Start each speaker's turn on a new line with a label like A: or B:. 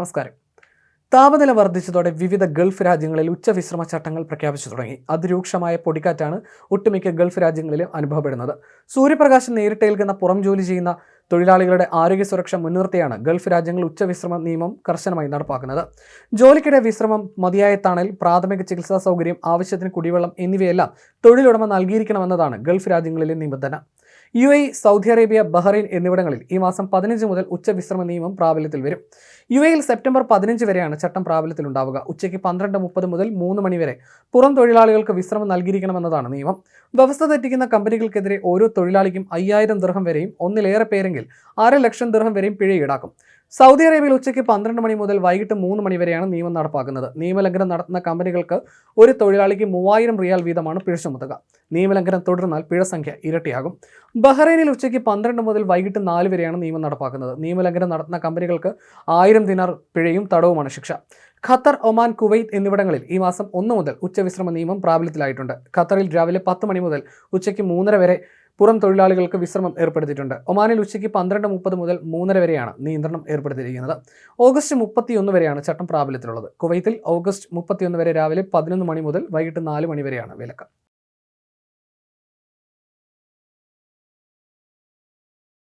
A: നമസ്കാരം. താപനില വർദ്ധിച്ചതോടെ വിവിധ ഗൾഫ് രാജ്യങ്ങളിൽ ഉച്ചവിശ്രമ ചട്ടങ്ങൾ പ്രഖ്യാപിച്ചു തുടങ്ങി. അതിരൂക്ഷമായ പൊടിക്കാറ്റാണ് ഒട്ടുമിക്ക ഗൾഫ് രാജ്യങ്ങളിലും അനുഭവപ്പെടുന്നത്. സൂര്യപ്രകാശം നേരിട്ടേൽക്കുന്ന പുറം ജോലി ചെയ്യുന്ന തൊഴിലാളികളുടെ ആരോഗ്യ സുരക്ഷ മുൻനിർത്തിയാണ് ഗൾഫ് രാജ്യങ്ങൾ ഉച്ചവിശ്രമ നിയമം കർശനമായി നടപ്പാക്കുന്നത്. ജോലിക്കിടെ വിശ്രമം മതിയായ തണൽ പ്രാഥമിക ചികിത്സാ സൗകര്യം ആവശ്യത്തിന് കുടിവെള്ളം എന്നിവയെല്ലാം തൊഴിലുടമ നൽകിയിരിക്കണമെന്നതാണ് ഗൾഫ് രാജ്യങ്ങളിലെ നിബന്ധന. U A Saudi Arabia Bahrain എന്നിവിടങ്ങളിൽ ഈ മാസം പതിനഞ്ച് മുതൽ ഉച്ചവിശ്രമ നിയമം പ്രാബല്യത്തിൽ വരും. യു എയിൽ സെപ്റ്റംബർ പതിനഞ്ച് വരെയാണ് ചട്ടം പ്രാബല്യത്തിലുണ്ടാവുക. ഉച്ചയ്ക്ക് പന്ത്രണ്ട് മുപ്പത് മുതൽ മൂന്ന് മണി വരെ പുറം തൊഴിലാളികൾക്ക് വിശ്രമം നൽകിയിരിക്കണമെന്നതാണ് നിയമം. വ്യവസ്ഥ തെറ്റിക്കുന്ന കമ്പനികൾക്കെതിരെ ഓരോ തൊഴിലാളിക്കും അയ്യായിരം ദൃഹം വരെയും ഒന്നിലേറെ പേരെങ്കിൽ അര ലക്ഷം ദൃഹം വരെയും പിഴ ഈടാക്കും. സൗദി അറേബ്യയിൽ ഉച്ചയ്ക്ക് പന്ത്രണ്ട് മണി മുതൽ വൈകിട്ട് മൂന്ന് മണി വരെയാണ് നിയമം നടപ്പാക്കുന്നത്. നിയമലംഘനം നടത്തുന്ന കമ്പനികൾക്ക് ഒരു തൊഴിലാളിക്ക് മൂവായിരം റിയാൽ വീതമാണ് പിഴ ചുമത്തുക. നിയമലംഘനം തുടർന്നാൽ പിഴ സംഖ്യ ഇരട്ടിയാകും. ബഹ്റൈനിൽ ഉച്ചയ്ക്ക് പന്ത്രണ്ട് മുതൽ വൈകിട്ട് നാല് വരെയാണ് നിയമം നടപ്പാക്കുന്നത്. നിയമലംഘനം നടത്തുന്ന കമ്പനികൾക്ക് ആയിരം ദിനാർ പിഴയും തടവുമാണ് ശിക്ഷ. ഖത്തർ ഒമാൻ കുവൈത്ത് എന്നിവിടങ്ങളിൽ ഈ മാസം ഒന്ന് മുതൽ ഉച്ചവിശ്രമ നിയമം പ്രാബല്യത്തിലായിട്ടുണ്ട്. ഖത്തറിൽ രാവിലെ പത്ത് മണി മുതൽ ഉച്ചയ്ക്ക് മൂന്നര വരെ പുറം തൊഴിലാളികൾക്ക് വിശ്രമം ഏർപ്പെടുത്തിയിട്ടുണ്ട്. ഒമാനിൽ ഉച്ചയ്ക്ക് പന്ത്രണ്ട് മുപ്പത് മുതൽ മൂന്നര വരെയാണ് നിയന്ത്രണം ഏർപ്പെടുത്തിയിരിക്കുന്നത്. ഓഗസ്റ്റ് മുപ്പത്തിയൊന്ന് വരെയാണ് ചട്ടം പ്രാബല്യത്തിലുള്ളത്. കുവൈത്തിൽ ഓഗസ്റ്റ് മുപ്പത്തിയൊന്ന് വരെ രാവിലെ പതിനൊന്ന് മണി മുതൽ വൈകിട്ട് നാല് മണി വരെയാണ് വിലക്ക്.